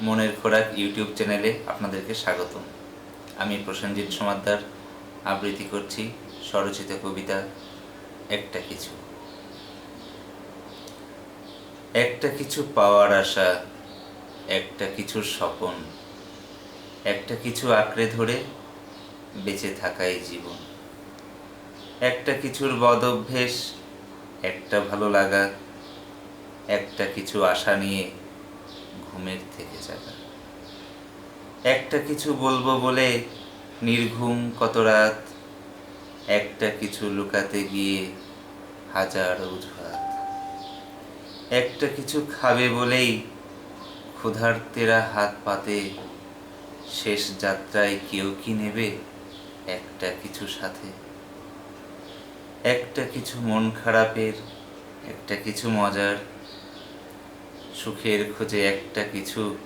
মনের খোরাক ইউটিউব চ্যানেলে আপনাদেরকে স্বাগতম। আমি প্রসেনজিৎ সমাদ্দার। আবৃত্তি করছি স্বরচিত কবিতা একটা কিছু। একটা কিছু পাওয়ার আশা, একটা কিছুর স্বপন, একটা কিছু আঁকড়ে ধরে বেঁচে থাকাই জীবন। একটা কিছুর বদ অভ্যেস, একটা ভালো লাগা, একটা কিছু আশা নিয়ে ঘুমের থেকে জাগা। একটা কিছু বলব বলে নির্ঘুম কত রাত, একটা কিছু লুকাতে গিয়ে হাজার অজুহাত একটা কিছু খাবে বলেই ক্ষুধার্তেরা হাত পাতে, শেষ যাত্রায় কেউ কি নেবে একটা কিছু সাথে? একটা কিছু মন খারাপের, একটা কিছু মজার সুখের খোঁজে একটা কিছু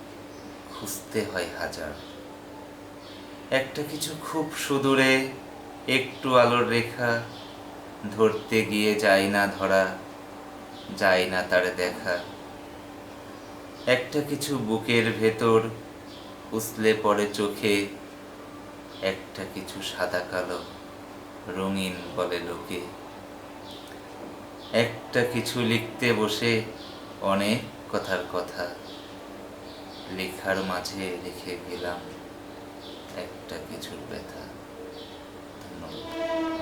খুঁজতে হয় হাজার। একটা কিছু খুব সুদূরে, একটু আলোর রেখা, ধরতে গিয়ে যায় না ধরা, যায় না তার দেখা। একটা কিছু বুকের ভেতর, উসলে পড়ে চোখে, একটা কিছু সাদা কালো, রঙিন বলে লোকে। একটা কিছু লিখতে বসে অনেক কথার কথা লেখার মাঝে রেখে গেলাম একটা